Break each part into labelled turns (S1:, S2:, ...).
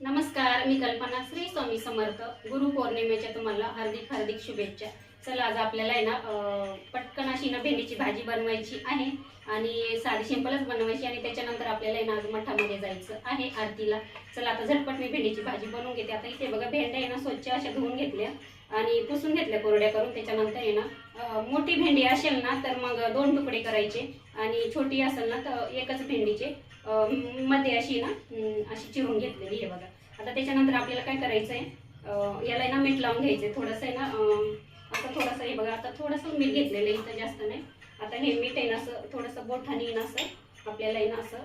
S1: नमस्कार मी कल्पना श्री स्वामी समर्थ. गुरु पौर्णिमेच्या तुम्हाला हार्दिक हार्दिक शुभेच्छा. चला आज आपल्याला आहे ना पटकन अशी ना भेंडीची भाजी बनवायची आहे. आणि साधी सिंपलच बनवायची आणि त्याच्यानंतर आपल्याला ना आज मठामध्ये जायचं आहे आरतीला. चला आता झटपट मी भेंडीची भाजी बनवून घेते. आता इथे बघा भेंड्या आहे ना स्वच्छ अशा धुवून घेतल्या आणि पुसून घेतल्या कोरड्या करून. त्याच्यानंतर आहे ना मोठी भेंडी असेल ना तर मग दोन तुकडे करायचे. आणि छोटी असेल ना तर एकच भेंडीचे मध्ये अशी ना अशी चिरून घेतलेली आहे बघा. आता त्याच्यानंतर आपल्याला काय करायचं आहे याला ना मीठ लावून घ्यायचं आहे थोडंसं आहे ना आता थोडंसं हे बघा आता थोडंसं मीठ घेतलेलं इथं जास्त नाही. आता हे मीठ आहे ना असं थोडंसं बोठाने आहे ना असं आपल्याला आहे ना असं.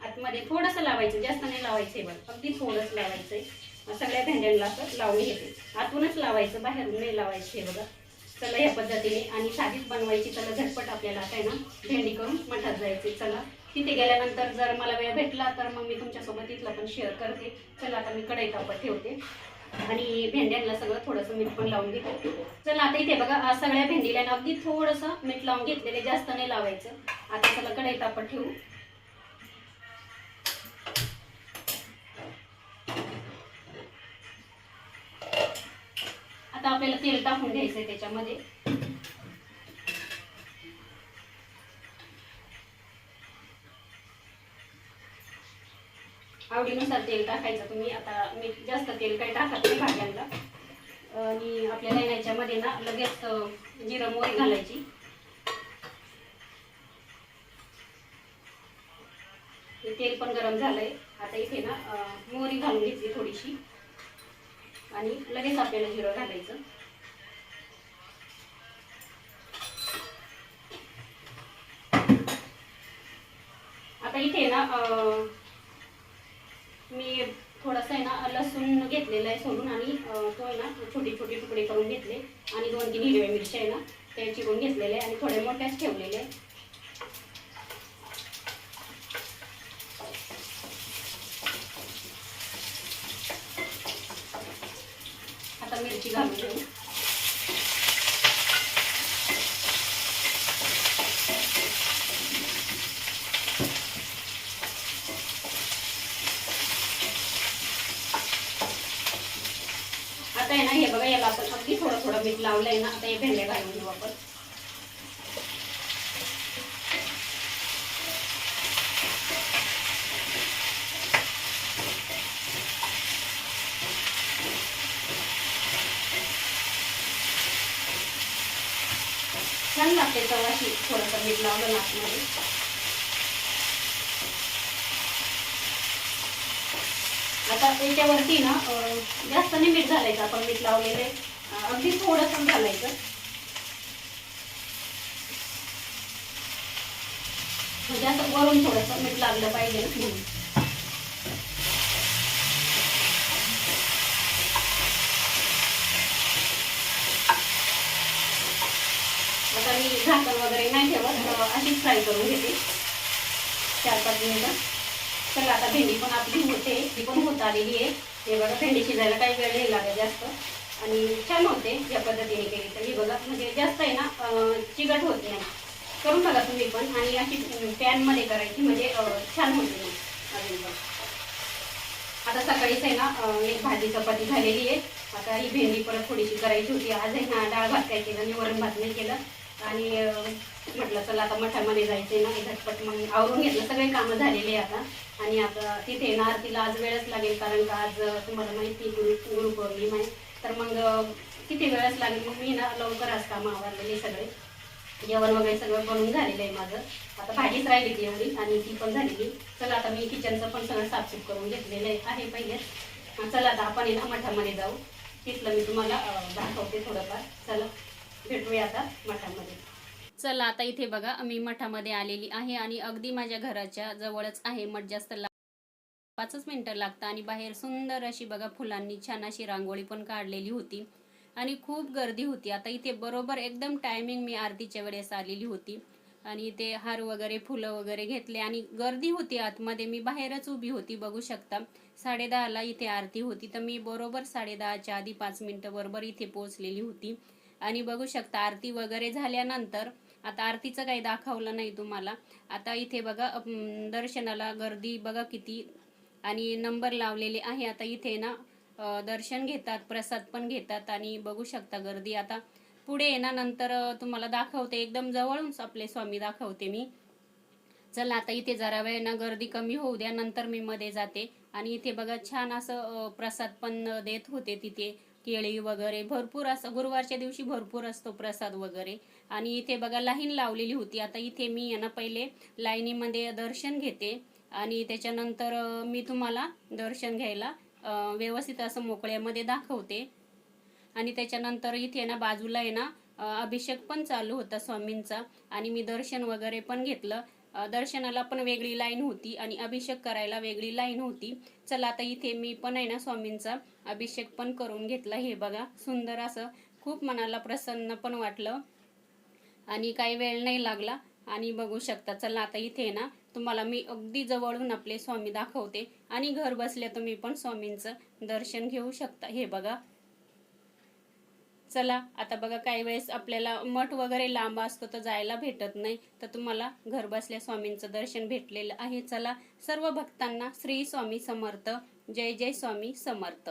S1: आतमध्ये थोडंसं लावायचं जास्त नाही लावायचं हे बघ अगदी थोडंसं लावायचं आहे सगळ्या भेंड्यांना असं लावून घेते. आतूनच लावायचं बाहेरून नाही लावायचं हे बघा. चला या पद्धतीने आणि साधीच बनवायची चला झटपट आपल्याला आता आहे ना भेंडी करून मठात जायचे चला. तिथे गेल्यानंतर जर मला वेळ भेटला तर मग मी तुमच्यासोबत तिथला पण शेअर करते. चला आता मी कढई तापत ठेवते. आणि भेंड्यांना सगळं थोडंसं मीठ पण लावून घेते. चला आता इथे बघा सगळ्या भेंडीला अगदी थोडंसं मीठ लावून घेतलेले जास्त नाही लावायचं. आता चला कढई तापत ठेवू. आता आपल्याला तेल टाकून घ्यायचंय त्याच्यामध्ये. आवडीनुसार तेल टाकायचं. तुम्ही आता मी जास्त तेल काही टाकत नाही भाज्यांना. आणि आपल्याला याच्यामध्ये ना लगेच जिरं मोहरी घालायची. हे तेल पण गरम झालंय. आता इथे ना मोहरी घालून घेतली थोडीशी. आणि लगेच आपल्याला जिरं घालायचं. आता इथे ना मी थोडंसं आहे ना लसूण घेतलेलं आहे सोडून आणि तो आहे ना छोटे छोटे तुकडे करून घेतले. आणि दोन तीन हिरव्या मिरच्या आहे ना त्या चिरून घेतलेले आणि थोडे मोठ्याच ठेवलेले आहे. आता मिरची घालून घेऊ आता आहे ना हे बघा याला आपण अगदी थोडं थोडं मीठ लावलंय ना आता हे भेंडे घालून घेऊ आपण. छान लागते चव थोडंसं मीठ लावलं नाचमध्ये आता त्याच्यावरती ना जास्त नाही मीठ घालायचं आपण मीठ लावलेलं. आहे अगदी थोडंसं घालायचं. म्हणजे असं वरून थोडंसं मीठ लागलं पाहिजे ना म्हणून. आता मी झाकण वगैरे नाही ठेवत अशीच फ्राय करून घेते. चार पाच मिनिटं. चला आता भेंडी पण आपली होते ती पण होत आलेली आहे. हे बघा भेंडी शिजायला काही वेळ नाही लागत जास्त. आणि छान होते या पद्धतीने केली. तर ही बघा म्हणजे जास्त आहे ना चिकट होत नाही. करून बघा तुम्ही पण. आणि अशी पॅनमध्ये करायची म्हणजे छान होते. अजून पण आता सकाळीच आहे ना एक भाजी चपाती झालेली आहे. आता ही भेंडी परत थोडीशी करायची होती. आज आहे ना डाळ भात काय केलं आणि वरण भात नाही केलं. आणि म्हटलं चला आता मठामध्ये जायचंय ना झटपट मग आवरून घेतलं. सगळे कामं झालेले आहे आता. आणि आता तिथे ना आरतीला आज वेळच लागेल कारण का आज तुम्हाला माहिती गुरु गुरु पौर्णिमा आहे. तर मग किती वेळच लागेल? मग मी ना लवकर आज कामं आवरलेले सगळे. जेवण वगैरे सगळं बनवून झालेलं आहे माझं. आता भाजीच राहिली ती एवढी आणि ती पण झालेली. चला आता मी किचनचं पण सगळं साफसूफ करून घेतलेलं आहे. पहिले. चला आता आपण आहे ना मठामध्ये जाऊ. तिथलं मी तुम्हाला दाखवते थोडंफार. चला भेटूया आता मठामध्ये. चला आता इथे बघा मी मठामध्ये आलेली आहे आणि अगदी माझ्या घराच्या जवळच आहे मठ जास्त लाग पाचच मिनटं लागतं आणि बाहेर सुंदर अशी बघा फुलांनी छान अशी रांगोळी पण काढलेली होती. आणि खूप गर्दी होती. आता इथे बरोबर एकदम टायमिंग मी आरतीच्या वेळेस आलेली होती. आणि इथे हार वगैरे फुलं वगैरे घेतले आणि गर्दी होती आतमध्ये. मी बाहेरच उभी होती बघू शकता. साडेदहाला इथे आरती होती. तर मी बरोबर साडेदहाच्या आधी पाच मिनटं बरोबर इथे पोहोचलेली होती. आणि बघू शकता आरती वगैरे झाल्यानंतर आता आरतीचं काही दाखवलं नाही तुम्हाला. आता इथे बघा दर्शनाला गर्दी बघा किती. आणि नंबर लावलेले आहे. आता इथे ना दर्शन घेतात प्रसाद पण घेतात आणि बघू शकता गर्दी. आता पुढे आहे ना नंतर तुम्हाला दाखवते. एकदम जवळूनच आपले स्वामी दाखवते मी. चला आता इथे जरा वेळ ना गर्दी कमी होऊ द्या. नंतर मी मध्ये जाते. आणि इथे बघा छान असं प्रसाद पण देत होते तिथे. केळी वगैरे भरपूर असं गुरुवारच्या दिवशी भरपूर असतो प्रसाद वगैरे. आणि इथे बघा लाईन लावलेली होती. आता इथे मी यांना ना पहिले लाईनीमध्ये दर्शन घेते. आणि त्याच्यानंतर मी तुम्हाला दर्शन घ्यायला व्यवस्थित असं मोकळ्यामध्ये दाखवते. आणि त्याच्यानंतर इथे ना बाजूला आहे ना अभिषेक पण चालू होता स्वामींचा. आणि मी दर्शन वगैरे पण घेतलं. दर्शनाला पण वेगळी लाईन होती आणि अभिषेक करायला वेगळी लाईन होती. चला आता इथे मी पण आहे ना स्वामींचा अभिषेक पण करून घेतला. हे बघा सुंदर असं खूप मनाला प्रसन्न पण वाटलं. आणि काही वेळ नाही लागला आणि बघू शकता. चला आता इथे ना तुम्हाला मी अगदी जवळून आपले स्वामी दाखवते. आणि घर बसल्या तुम्ही पण स्वामींचं दर्शन घेऊ शकता. हे बघा चला आता बघा काही वेळेस आपल्याला मठ वगैरे लांब असतो तर जायला भेटत नाही. तर तुम्हाला घरबसल्या स्वामींचं दर्शन भेटलेलं आहे. चला सर्व भक्तांना श्री स्वामी समर्थ. जय जय स्वामी समर्थ.